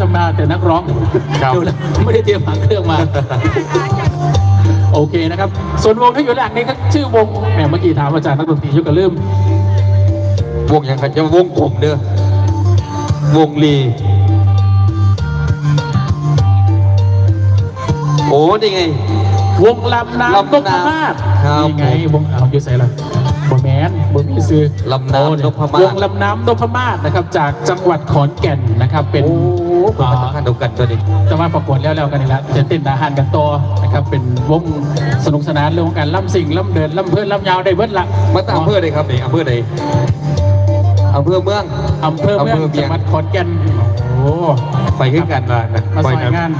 จะมาแต่นักร้องครับดูแล้วไม่ได้เตรียมหางเครื่องมา โอเคนะครับ ส่วนวงที่อยู่หลังนี้ก็ชื่อวงแหมเมื่อกี้ถามอาจารย์นักดนตรียุคกระลืมวงอย่างกันจะวงผมเด้อวงลีโอ้นี่ไง วงลำน้ำลำน้ำนพมาศครับนี่ไงวงเอาอยู่ใส่ละบแมนบมีซื้อลำน้ำโอ้เยนพมาศ วงลำน้ำนพมาศนะครับ จากจังหวัดขอนแก่นนะครับเป็น โอ้ เป็นอ่าสำคัญเดียวกันตัวนี้จะมาประกวดแล้วแล้วกันนี่แหละจะเต้นอาหารกันต่อนะครับเป็นวงสนุกสนานเรื่องของการล่ำสิ่งล่ำเดินล่ำเพื่อนล่ำยาวได้เบิดละมาตั้งอำเภอใดครับนี่อำเภอใดอำเภอเมืองอำเภอเมืองอำเภอเมียงจังหวัดขอนแก่นโอ้ไปขึ้นกันมานะมาไปสอยงาน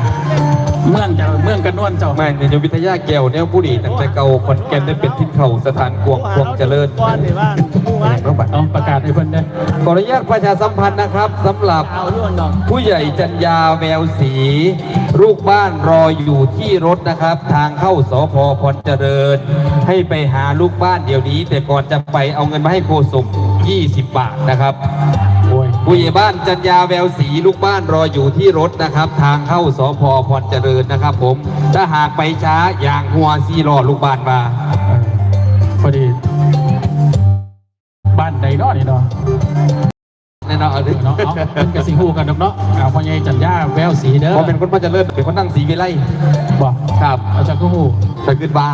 เมืองเจ้าเมืองกันนวลเจ้าแม่ในยวิทยาแก้วเนี่ยผู้ดีตั้งแต่เก่าขอนแก่นได้เป็นทิศเขาสถานกวงควงเจริญก้อนหรือว่าผู้ว่าต้องบัตรเอาประกาศให้เพิ่นได้ขออนุญาตประชาสัมพันธ์นะครับสำหรับเอาล้วนดอกผู้ใหญ่จันยาแววศรีลูกบ้านรออยู่ที่รถนะครับ ทางเข้าสพพรเจริญ ให้ไปหาลูกบ้านเดี๋ยวนี้ แต่ก่อนจะไปเอาเงินมาให้โกสุม20 บาทนะครับโอ้ย ผู้ใหญ่บ้านจันยาแววศรีลูกบ้านรออยู่ที่รถนะครับ ทางเข้าสพพรเจริญนะครับ ผมถ้าหากไปช้าอย่างหัวซีรอลูกบ้านมาเออพอดี บ้านใดเนาะนี่เนาะแน่นอนเอาดิเนาะเอาเป็นกระสิฮู้กันดอกเนาะเอาพ่อใหญ่จันย่าแววสีเด้อพอเป็นคนพรเจริญเป็นคนนั่งสีวิไลบอกครับเอาจากก็ฮู้ไปขึ้นบา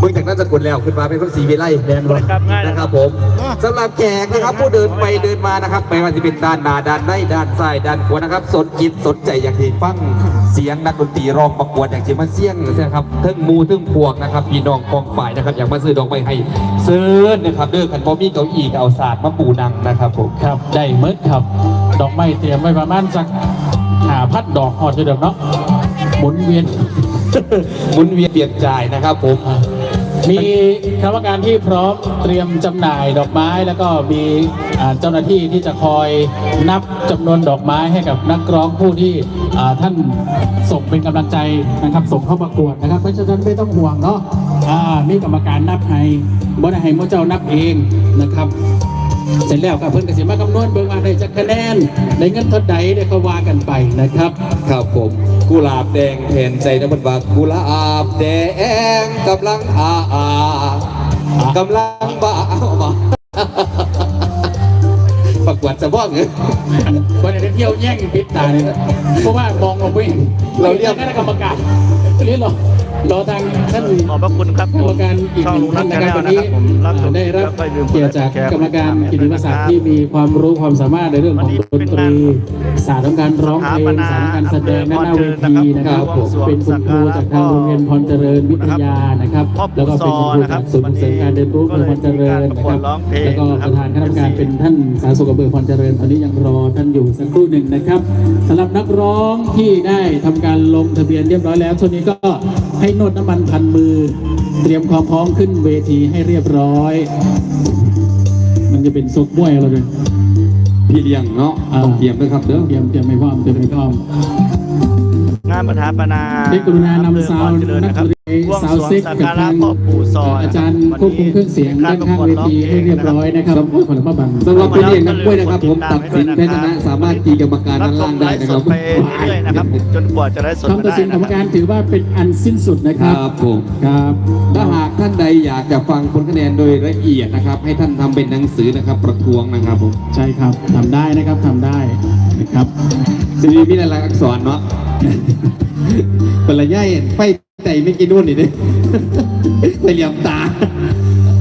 ร์มึงจากนั้นสกุลแล้วขึ้นมาเป็นคนสีวิไลแดนบ่กลับง่ายนะนะคครัรับบผมสำหรับแขกนะครับผู้เดินไปเดินมานะครับไม่ว่าจะเป็นด้านหน้าด้านในด้านซ้ายด้านขวานะครับ สนจิตสนใจอยากที่ฟังเสียงนักดนตรีร้องประกวดอย่างที่มาเสี่ยงนะครับเทึ่งหมูเทึ่งพวกนะครับพี่น้องกองฝ่ายนะครับอยากมาซื้อดอกไม้ให้ซื้อนะครับเด้อขันพอมีเก้าอี้ก็เอาศาสตร์มาปูนังนะครับผมครับได้เมิดครับ ดอกไม้เตรียมไว้ประมาณสักหาพัดดอกหอดอยู่เดิมเนาะหมุนเวียนหมุนเวียนเปลี่ยนจ่ายนะครับผมอ่า มีคณะกรรมการที่พร้อมเตรียมจำหน่ายดอกไม้แล้วก็มีเจ้าหน้าที่ที่จะคอยนับจำนวนดอกไม้ให้กับนักร้องผู้ที่ท่านส่งเป็นกำลังใจนะครับส่งเข้าประกวดนะครับ เพราะฉะนั้นไม่ต้องห่วงเนาะอ่ามีกรรมการนับให้บ่ได้ให้หมู่เจ้านับเองนะครับเสร็จแล้วก็เพิ่อนก็สิมาคำนวณเบิ่งว่าได้จักคะแนนได้เงินเท่าใดได้ก็ว่ากันไปนะครับครับผม กุหลาบแดงแทนใจนะมันว่ากุหลาบแดงกำลังอาอากำลังบ้าเอามาประกวดสะบ้องเหรอวันนี้ได้เที่ยวแย่งปิดตาเลยนะเพราะว่ามองเราไม่เราเรียกคณะกรรมการเรียกรอ รอทางท่านขอบพระคุณครับกรรมการอีกช่องหนึ่ลุงงรัท่ากนแชนะครับนแนวันลนี้นะครับผมรับชมได้รับแล้วก็อย่าลืมเกียรติจากแชร์กรรมการแชร์กิติมศักดิ์ที่มีความรู้ความสามารถในเรื่องของดนตรีศาสตร์ของการร้องเพลงศาสตร์ของการแสดงหน้าเวทีนะครับเป็นคุณครูจากทางโรงเรียนพรเจริญวิทยานะครับ แล้วก็เป็นคุณครูจากศูนย์ส่งเสริมการเรียนรู้อำเภอพรเจริญนะครับแล้วก็ประธานคณะกรรมการเป็นท่านสาธารณสุขอำเภอพรเจริญตอนนี้ยังรอท่านอยู่สักครู่หนึ่งนะครับสำหรับนักร้องที่ได้ทำการลงทะเบียนเรียบร้อยแล้วช่วงนี้ก็ให้นวดน้ำมันพันมือ เตรียมความพร้อมขึ้นเวทีให้เรียบร้อย มันจะเป็นซกบ้วยเราเลยพี่เลี้ยงเนาะต้องเตรียมด้วยครับเด้อเตรียมเตรียมไม่พร้อมเตรียมไม่พร้อม งานประธานปนาได้กรุณานำซาวน์เจริญนันะกครับดนตรีบวงสาวสรวงเซ็กสักกับการะทางพ่อปู่ซออาจารย์ควบคุมเครื่องเสียงด้านข้างเวทีให้เรียบร้อยนะครับโอ้ยขอรับบังสำหรับพี่เลี้ยงนักมวยนะครับผมตัดสินแพ้ชนะสามารถตีกรรมการรับด้านชล่างมไลได้ฟ์นะสครัดบไปเรื่อยๆนะครับจนกว่าจะได้สดคำตัดสินกรรมการถือว่าเป็นอันสิ้นสุดนะคครัรับบผมครับถ้าหากท่านใดอยากจะฟังผลคะแนนโดยละเอียดนะครับ ให้ท่านทำเป็นหนังสือนะครับ ประท้วงนะครับผมใช่ครับทำได้นะครับทำได้นะครับซีรีมีหลายอักษรเนาะ เป็นระยะเห็นไฟใจไม่กินนู่นนี่เด้ไปเหลี่ยมตา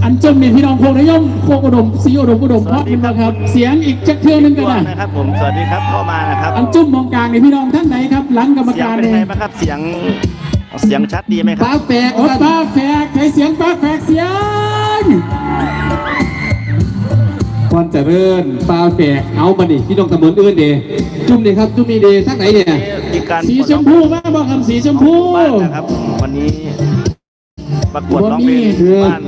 อันจมนี่พี่น้องโคกนายมโคกอุดมสีอุดมอุดมเพราะมันนะครับ เสียงอีกจักเทือนึงก็ได้ นะครับผมสวัสดีครับเข้ามานะครับอันจุ่มมองกลางนี่พี่น้องท่านไหนครับหลังกรรมเสียงการเป็นเนี่ไงยบ้างครับเสียงเสียงชัดดีไหมคป้ารับ แฝกโอดป้าแฝกใช้เสียงป้าแฝกเสียงพรเจริญป้าแฝกเอามาดิพี่น้องตำบลอื่นเดจุ่มดิครับจุ่มนี่เดทั้งไหนเนี่ยมี การสีชมพูมากบอกคำสีชมพูบ้านนะครับ วันนี้ประกวดร้องเพลงบ่มีบ้าน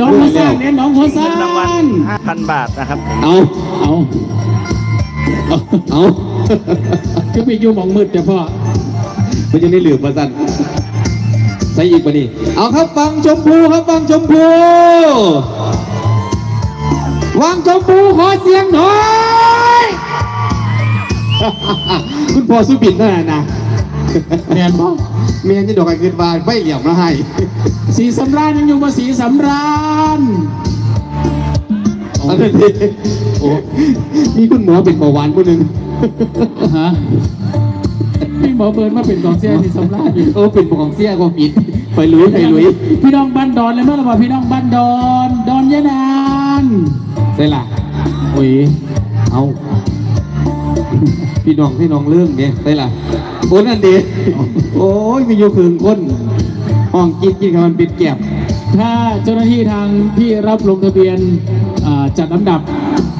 น้องหัวซ่านเนี่ยน้องหัวซ่าเงินรางวัลน5,000บาทนะครับ เอาเอาเอาเอาคือไปอยู่หมองมืดแต่พ่อมันจะได้เหลือมาสั่นใส่อีกปะนี่เอาครับฟังชมพูครับฟังชมพูวังชมพูขอเสียงหน่อยคุณ พ่อสุบินนั่นน่ะนะแมนบ่เมียที่ดอกไอ้เกินบานไม่เหลี่ยมมาให้ สีสำราญยังอยู่มาสีสำราญอันนี้โอ้มีคุณหมอเป็นเบาหวานคนหนึ่งฮะพี่หมอเบิร์นมาเป็นกองเชียร์สีสำราญอยู่เออเป็นของเสียก็ผิดไปลุยไปลุยพี่น้องบ้านดอนเลยเมื่อไหร่พี่น้องบ้านดอน ดอนยะนานใช่ล่ะโอ้ยเอา พี่น้องพี่น้องเรื่องเนี่ยใช่ล่ะโอ้นั่นดีโอ้ยมีอยู่คืนคนห้องกินกินกับมันปิดแก็บถ้าเจ้าหน้าที่ทางที่รับลงทะเบียนอ่าจัดลำดับ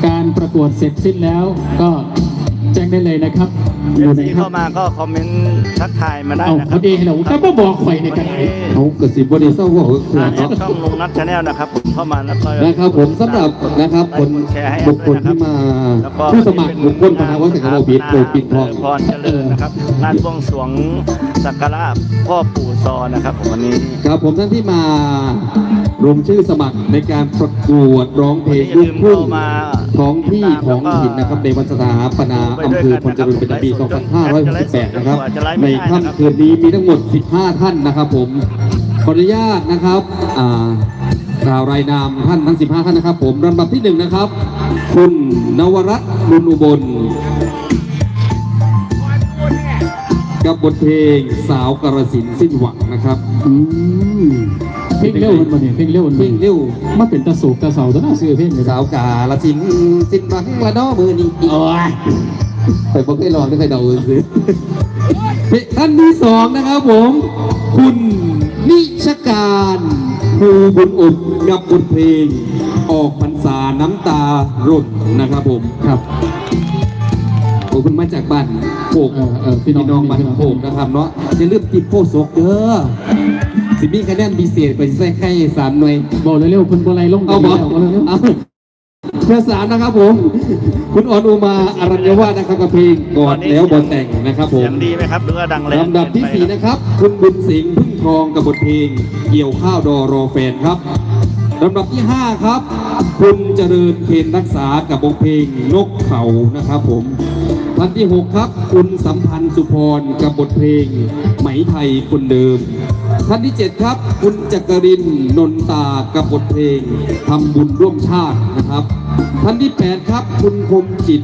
การประกวดเสร็จสิ้นแล้วก็แจ้งได้เลยนะครับ เออยู่ฟไหนซีครัเข้าบมาก็คอมเมนต์ทักทายมาได้เอานะคพรัอบดีให้เราถ้าบ่บอกข่อยในกันไหนเขากระสิบบริษัทว่าเอออ่าเนาะช่องลุงนัทชาแนลนะครับ ผมเข้ามาแล้วก็นะครับผมสำหรับนะครับคนแชร์ให้บุคคลที่มาแล้วก็ผู้สมัครบุคคลพนาวัฒน์โอบิดโดยปินทองพรเจริญนะครับงานบวงสรวงสักการะพ่อปู่ซอนะครับผมวันนี้ ครับผมท่านที่มา ลงชื่อสมัครในการประกวดร้องเพลงอย่าลูลืกมทุ่งเข้ามาท้องที่ท้องถิ่นนะครับในวันสถาปนาอำเภอพลจริญเป็นปี 2568 นะครับ ในค่ำคืนนี้มีทั้งหมด 15 ท่านนะครับผม ขออนุญาตนะครับอากล่าวรายนามท่านทั้ง 15 ท่านนะครับ ผมลำดับที่หนึ่งนะครับ คุณนวรัตน์บุญอุบล กับบทเพลงสาวกระสินสิ้นหวังนะครับอืม เพลงเร็วมันมาเนี่ยเพลงเร็วมันเพลงเร็วมาเป็นตะสูกตะเสาตะน่าซื้อเพลงเลยสาวกาละสินสิ้นหวังละน้อมือนี้โอ้ยเคยบอกเคยลองไม่เคยเดาเลยสิเพลงท่านที่สองนะครับผม คุณนิชการภูบุญอุบกับบทเพลง ออกพรรษาน้ำตาร่นนะครับผมครับขอบคุณมาจากบ้านโขกเออเออพี่พี่น้น้อองงบ้านโขกนะครับเนาะอย่าลืมติดโพสกเด้อ สิมีคะแนนพิเศษไปใส่แค่สามหน่วย บอกเร็วๆคุณโบไลลงเอาบอกเร็วเอาเพื่อสารนะครับผม คุณออนอุมาอารัญญวาสนะครับกับเพลงกอดแล้วบนแต่งนะครับผเสียมงดีไหมครับหรือว่าดังแรงลำดับที่สี่นะครับ คุณบุญสิงห์พึ่งทองกับบทเพลง เกี่ยวข้าวดอรอแฟนครับลำดับที่ห้าครับ คุณเจริญเคนรักษากับบทเพลงนกเขานะครับผมท่านที่หกครับ คุณสัมพันธ์สุพรกับบทเพลงไหมไทยคนเดิม ท่านที่ 7 ครับ คุณจักรินนนตากับบทเพลงทำบุญร่วมชาตินะครับ ท่านที่ 8 ครับ คุณคมจิต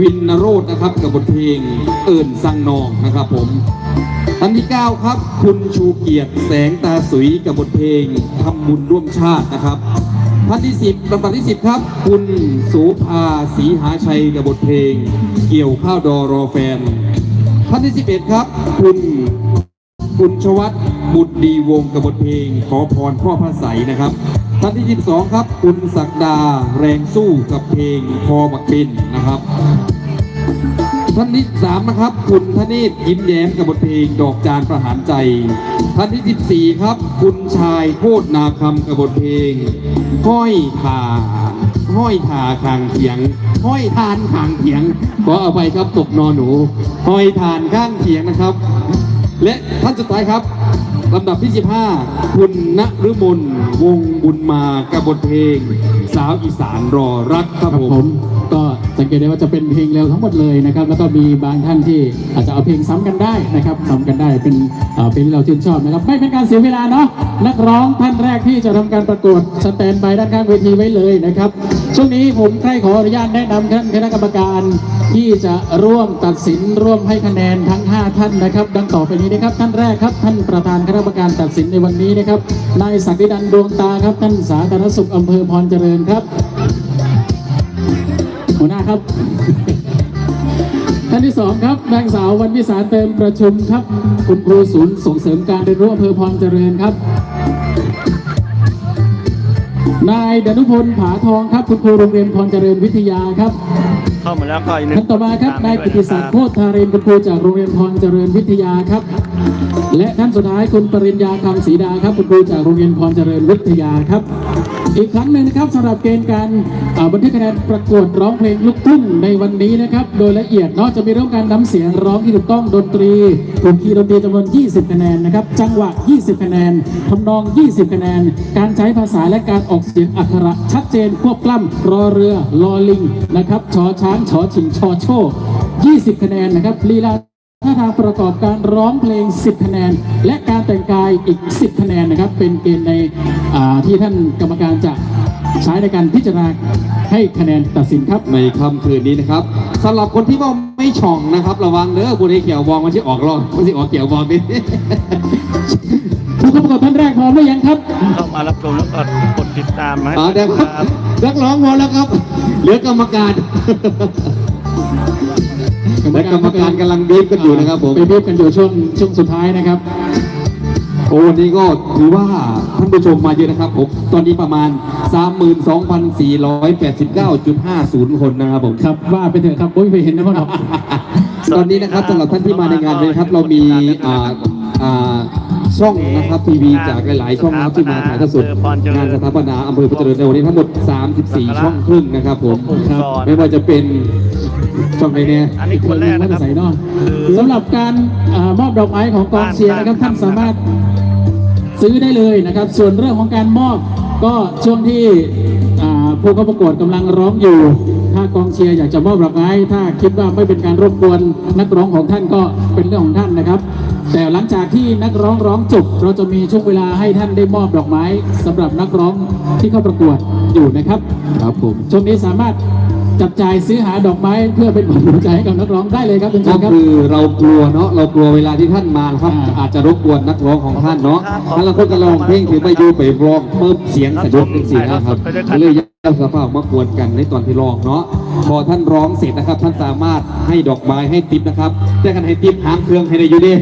วินนโรธนะครับกับบทเพลงเอิญสังนองนะครับผมท่านที่ 9 ครับ คุณชูเกียรติแสงตาสุยกับบทเพลงทำบุญร่วมชาตินะครับท่านที่ 10ลำดับที่ 10 ครับ คุณสูภาศรีหาชัยกับบทเพลง เกี่ยวข้าวดอรอแฟนท่านที่ 11 ครับ คุณ คุณชวัตบุตรดีวงกับบทเพลง ขอพรพ่อพระใสยนะครับ ท่านที่12ครับ คุณศักดาแรงสู้กับเพลงพอบักบินนะครับ ท่านที่สามนะครับ คุณธเนศยิ้มแย้มกับบทเพลงดอกจานประหารใจ ท่านที่สิบสี่ครับ คุณชายโคตรนาคำกับบทเพลงห้อยผ่าห้อยผ่าคางเถียง ห้อยทานคางเถียง ขออภัยครับตกนอนหนู ห้อยทานข้างเถียงนะครับ และท่านสุดท้ายครับลำดับที่ 15 คุณณฤมลวงบุญมากับบทเพลง สาวอีสานรอรักครับผม สังเกตได้ว่าจะเป็นเพลงเร็วทั้งหมดเลยนะครับ แล้วก็มีบางท่านที่อาจจะเอาเพลงซ้ำกันได้นะครับซ้ำกันได้เป็นเพลงที่เราชื่นชอบนะครับ ไม่เป็นการเสียเวลาเนาะนักร้องท่านแรกที่จะทำการประกวดสแตนบายด้านข้างเวทีไว้เลยนะครับ ช่วงนี้ผมใครขออนุญาตแนะนำท่านคณะกรรมการที่จะร่วมตัดสินร่วมให้คะแนนทั้ง 5 ท่านนะครับ ดังต่อไปนี้นะครับ ท่านแรกครับ ท่านประธานคณะกรรมการตัดสินในวันนี้นะครับนายศักดินันดวงตาครับท่านสาธารณสุขอำเภอพรเจริญครับ หัวหน้าครับ ท่านที่สองครับนางสาววันวิสาเติมประชุมครับ คุณครูศูนย์ส่งเสริมการเรียนรู้อำเภอพรเจริญครับ นายดนุพลผาทองครับ คุณครูโรงเรียนพรเจริญวิทยาครับเข้ามาแล้วก็อย่าลืมท่านต่อมาครับตนายด้วกิติศักดิ์โคตรธารินคุณครูจากโรงเรียนพรเจริญวิทยาครับ และท่านสุดท้ายคุณปริญญาคำศรีดาครับคุณครูจากโรงเรียนพรเจริญวิทยาครับ อีกครั้งหนึ่งนะครับสำหรับเกณฑ์การอ่าบันทึกคะแนนประกวดร้องเพลงลูกทุ่งในวันนี้นะครับ โดยละเอียดเนาะจะมีเรื่องการนำเสียงร้องที่ถูกต้องดนตรีถูกคีย์ดนตรีจำนวน 20 คะแนนนะครับ จังหวะ 20 คะแนนทำนอง 20 คะแนน การใช้ภาษาและการออกเสียงอักขระชัดเจนควบกล้ำรอเรือรอลิงนะครับชอช้างชอชิงชอโช20 คะแนนนะครับลีลา ท่าทางประกอบการร้องเพลง 10 คะแนน และการแต่งกายอีก 10 คะแนนนะครับ เป็นเกณฑ์ในอ่าที่ท่านกรรมการจะใช้ในการพิจารณาให้คะแนนตัดสินครับในค่ำคืนนี้นะครับสำหรับคนที่ว่าไม่ช่องนะครับ ระวังเด้อบุรีเขียววองมันที่ออกรอบมันที่ออกเขียววองนี่ผู้เข้าประกวดท่านแรกพร้อมหรือยังครับเข้ามารับชมแล้วก็กดติดตามให้อ๋อเดี๋ยวคครัรับบนักร้องหมดแล้วครับ เหลือกรรมการ และกรรมการกำลังบีบกันอยู่นะครับผม ไปบีบกันอยู่ช่วงช่วงสุดท้ายนะครับ โอ้วันนี้ก็ถือว่าท่านผู้ชมมาเยอะนะครับผมตอนนี้ประมาณ 32,489.50 คนนะครับผม ครับว่าไปเถอะครับโอ้ยไปเห็นนะพ่อหนอตอนนี้นะครับสำหรับท่านที่มาในงานเลยนะครับเรามีอ่าอ่าช่องนะครับทีวีจากหลาย ๆ ช่องนะครับที่มาถ่ายทอดสดงานสถาปนาอำเภอพระเจริญในวันนี้ทั้งหมด 34 ช่องครึ่งนะครับผมครับไม่ว่าจะเป็น ช่องไหนเนี่ยอันนี้คนแรกนะครับ ใส่เนอะคือสำหรับการอามอบดอกไม้ของกองเชียร์นะครับท่านสามารถซื้อได้เลยนะครับ ส่วนเรื่องของการมอบก็ช่วงที่อ่าผู้เข้าประกวดกำลังร้องอยู่ ถ้ากองเชียร์อยากจะมอบดอกไม้ถ้าคิดว่าไม่เป็นการรบกวนนักร้องของท่านก็เป็นเรื่องของท่านนะครับ แต่หลังจากที่นักร้องร้องจบเราจะมีช่วงเวลาให้ท่านได้มอบดอกไม้สำหรับนักร้องที่เข้าประกวดอยู่นะครับ ครับผมช่วงนี้สามารถ จับจ่ายซื้อหาดอกไม้เพื่อเป็นขวัญกำลังใจให้กับนักร้องได้เลยครับคุณก็ชายครับ คือเรากลัวเนาะเรากลัวเวลาที่ท่านมานะครับ อ่า อาจจะรบกวนนักร้องของท่านเนาะครับถ้าเราคนจะลองเพลงถือไปอยู่ไปร้องเพิ่มเสียงสะดุดเป็นสีนะครับไปด้วยกันเลยยัดสภาพมากวนกันในตอนที่ร้องเนาะพอท่านร้องเสร็จนะครับ ท่านสามารถให้ดอกไม้ให้ติปนะครับแต่กันให้ติปหางเครื่องให้ได้อยู่ดิ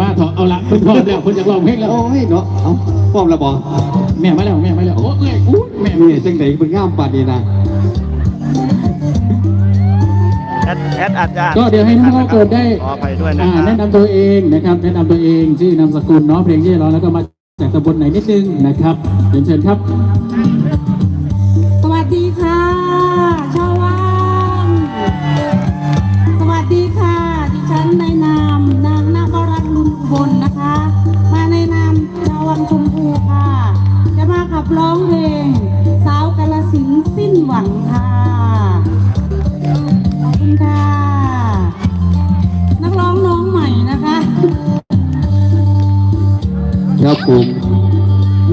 มาเถอะเอาละคุณพ่อมแล้วคุณจะร้องเพลงแล้วโอ้ยเนาะเอาป้อมระบอแม่มาแล้วแม่มาแล้วโอ้ยอู้แม่ นี่จังไหนเป็นง่ามปานนี้นะแอ ดแอดอาจจะก็เดี๋ยวให้น้องเขาเกิดได้ขออภัยด้วยนะอ่าครับแนะนำตัวเองนะครับ แนะนำตัวเองชื่อนามสกุลเนาะเพลงที่ร้องแล้วก็มาจากตำบลไหนนิดนึงนะครับเรียนเชิญครับ ครับผม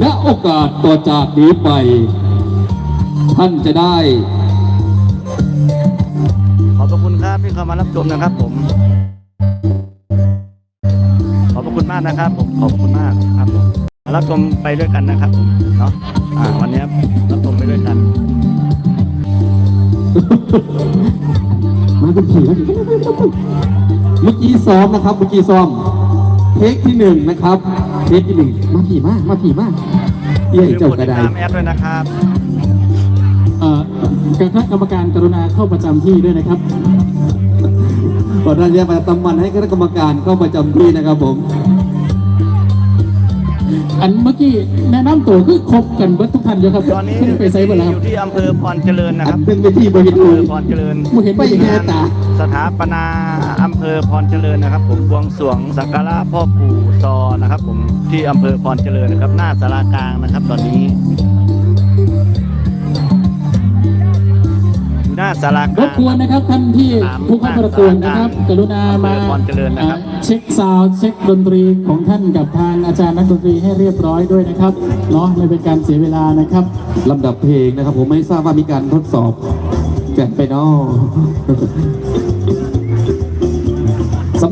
ณโอกาสต่อจากนี้ไป ท่านจะได้ ขอบพระคุณครับที่เข้ามารับชมนะครับผม ขอบพระคุณมากนะครับผมขอบคุณมากครับผมรับชมไปด้วยกันนะครับผมเนาะอ่าวันนี้รับชมไปด้วยกันมาเป็นผีแล้วเมื่อกี้ซ้อมนะครับเมื่อกี้ซ้อม เทคที่หนึ่งนะครับเทคที่หนึ่งมาผีมากมาผีมากเอี้ยเจ้ากระไดตามแอดด้วยนะครับเอ่อคณะกรรมการกรุณาเข้าประจำที่ด้วยนะครับก่อนหน้านี้มาตำมันให้คณะกรรมการเข้าประจำที่นะครับผม อันเมื่อกี้แนะนำตัวคือครบกันเบิดทุกท่านอยู่ครับตอนนี้เพิ่งไปไซเบอร์แล้วอยู่ที่อำเภอพรเจริญนะอัคนรับหนึ่งไปที่บริอำบูเภรอณ์พรเจริญ ไม่เห็นไม่ไม่เห็เห็นนตา สถาปนาอำ เภอพรเจริญนะครับ ผมบวงสรวงสักการะพ่อปู่ซอนะครับ ผมที่อำเภอพรเจริญนะครับ หน้าสารากลางนะครับ ตอนนี้อยู่หน้าสารารกลาบง กวนนะครับท่านที่ผู้เข้าประกวดนะครับ กรุณามาอำเภอพรเจริญนะครับอ่าเช็คซาวด์เช็คดนตรีของท่านกับทางอาจารย์นักดนตรีให้เรียบร้อยด้วยนะครับเนาะไม่เป็นการเสียเวลานะครับ ลำดับเพลงนะครับ ผมไม่ทราบว่ามีการทดสอบแจกไปเนอส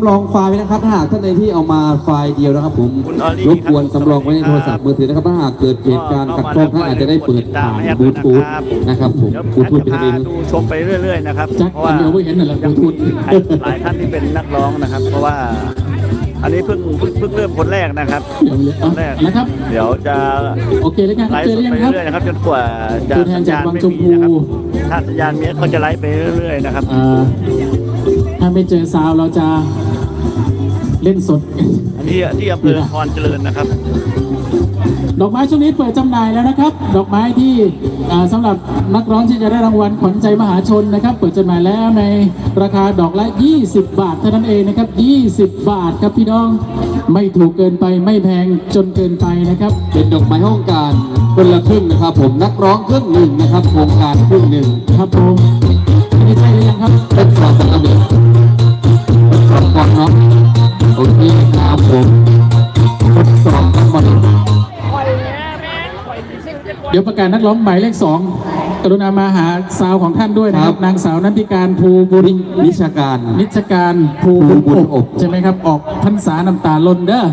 ำรองไฟล์นะครับถ้าหากท่านใดที่เอามาไฟล์เดียวนะครับ ผมคุณออลลี่รบกวนครับสำรองไว้ในโทรศัพท์มือถือนะครับถ้าหากเกิดเหตุการณ์ขัดข้องท่านอาจจะได้เปิดผ่านบลูทูธนะครับผมเดี๋ยวบลูทูธแอเป็นดเองจะพาดูชมไปเรื่อยๆนะครับจักเพราะว่าอันเดียวไม่เห็นน่ะแหละยังบลูมีทูธหลายท่านที่เป็นนักร้องนะครับ เพราะว่า อันนี้เพิ่งเพิ่งเพิ่งเริ่มคนแรกนะครับเดี๋ยวเลยคนแรก นะครับ เดี๋ยวจะโอเคแล้วกันไลฟ์เจอสหดรือยังครับไปเรื่อยๆนะครับจนกว่าจะตัวแทนจากวังชมพูนะครับถ้าสัญญาณมีเขาจะไลฟ์ไปเรื่อยๆนะครับอ่าถ้าไม่เจอซาวด์เราจะ เล่นสด อันนี้ที่อำเภอพรเจริญนะครับ ดอกไม้ช่วงนี้เปิดจำหน่ายแล้วนะครับ ดอกไม้ที่อ่าสำหรับนักร้องที่จะได้รางวัลขวัญใจมหาชนนะครับ เปิดจำหน่ายแล้วในราคาดอกละ 20 บาทเท่านั้นเองนะครับ 20 บาทครับพี่น้อง ไม่ถูกเกินไปไม่แพงจนเกินไปนะครับ เป็นดอกไม้ห้องการคนละครึ่งนะครับ ผมนักร้องครึ่งหนึ่งนะครับโครงการครึ่งหนึ่งครับผมไม่ใช่หรือยังครับเป็นสอง ดี๋ยวประกาศนักร้องหมายเลขสองกรุณามาหาสาวของท่านด้วยนะครับ นางสาวนันทิการภูบุญนิชาการ นิชการภูบุญภูบุญออบบ ใช่ไหมครับออกพรรษาน้ำตาลนเด้อ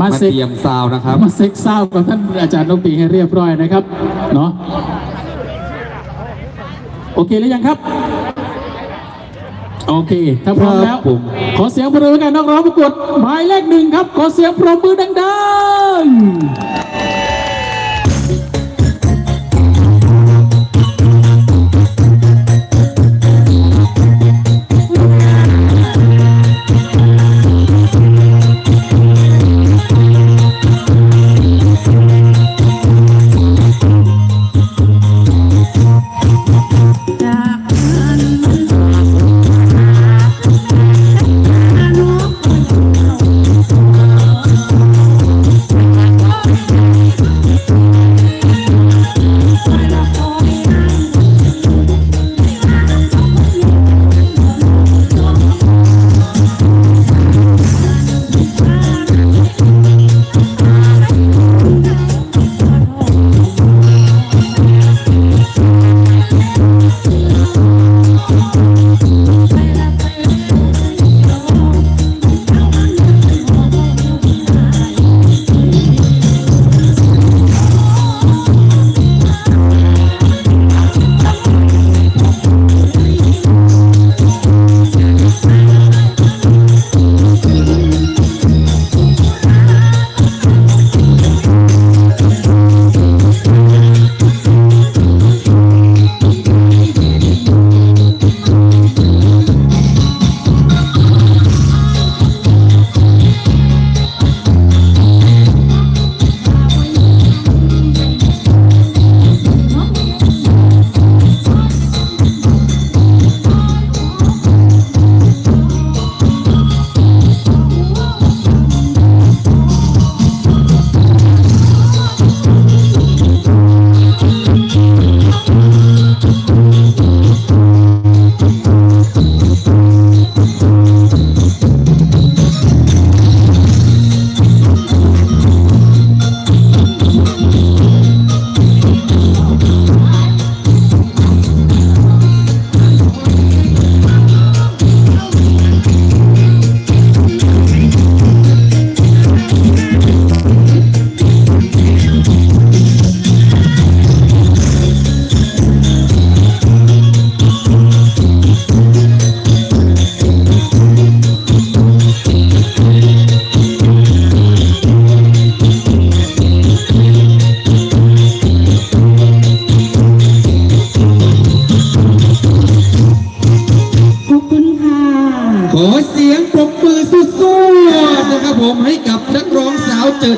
มามาเซ็กเตรียมซาวนะครับ มาเซ็กเศร้ากับท่านอาจารย์นกปีให้เรียบร้อยนะครับเนาะโอเคหรือยังครับ โอเค ถ้าพร้อมแล้ว ครับผม ขอเสียงปรบมือให้กับนักร้องประกวดหมายเลขหนึ่งครับ ขอเสียงปรบมือดังๆ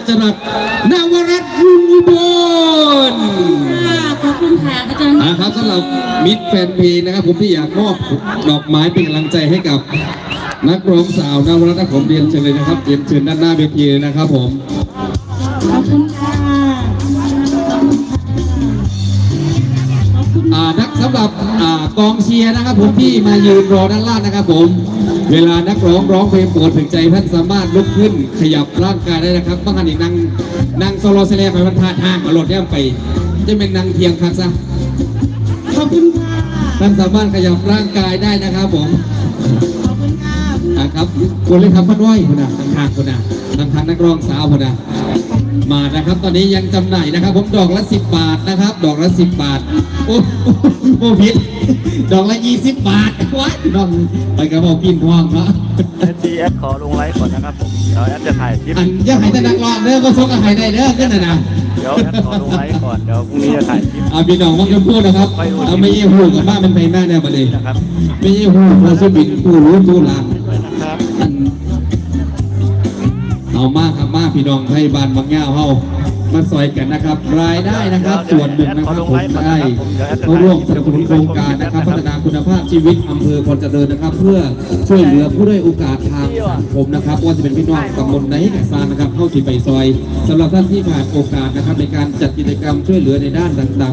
าวเจิดจรัสนวรัตน์รุ่งอุบลค่ะขอบคุณค่ะอาจารย์นะครับสำหรับมิตรแฟนเพลงนะครับ ผมที่อยากมอบดอกไม้เป็นกำลังใจให้กับนักร้องสาวนวรัตน์นะผมเรียนเชิญเลยนะครับเรียนเชิญด้านหน้าเวทีเลยนะครับผมขอบคุณ นักสำหรับอ่ากองเชียร์นะครับผมที่มายืนรอด้านล่างนะครับผม เวลานักร้องร้องเพลงโปรดถึงใจท่านสามารถลุกขึ้น ขยับร่างกายได้นะครับบางท่านอีกนั่งนั่งโซโลเซเลไปบรรทัดห้างเอารถย่ำไป จะเป็นนั่งเทียงคักซะขอบคุณค่ะท่านสามารถขยับร่างกายได้นะครับผมขอบคุณค่ะนะครับคุณเลยครับพันว้อยคุณนะทางทางคุณนะทางทางนักร้องสาวคุณนะมานะครับ ตอนนี้ยังจำหน่ายนะครับ ผมดอกละสิบบาทนะครับ ดอกละสิบบาท โอ้โหโอ้ผิดดอกละยี่สิบบาทว้ายน้องไปกระบอกกินทองเนาะเอสแอดขอลงไลฟ์ก่อนนะครับผมเดี๋ยวแอดจะถ่ายคลิปอันอยังให้แต่นักร้องเด้อก็ซกกับใครได้เด้อขึ้นนะนะเดี๋ยวแอดขอลงไลฟ์ก่อนเดี๋ยวพรุ่งนี้จะถ่ายคลิปอาพี่น้องมักจะพูดนะครับเอาไม่ยี่หูกับบ้านมันไปแม่เนี่ยมาเลยนะครับไม่ยี่หูพอสมินผู้รู้ผู้หลังนะครับอันเอามากครับมากพี่น้องให้บ้านบางย่เฮา มาซอยกันนะครับ รายได้นะครับ ส่วนหนึ่งนะครับผมได้เข้าร่วมสนับสนุนโครงการนะครับ พัฒนาคุณภาพชีวิตอำเภอพรเจริญนะครับ เพื่อช่วยเหลือผู้ด้อยโอกาสทางสังคมนะครับว่าจะเป็นพี่น้องตำบลไหนกับซานนะครับ เข้าสิไปซอยสำหรับท่านที่ผ่านโอกาสนะครับในการจัดกิจกรรมช่วยเหลือในด้านต่างๆ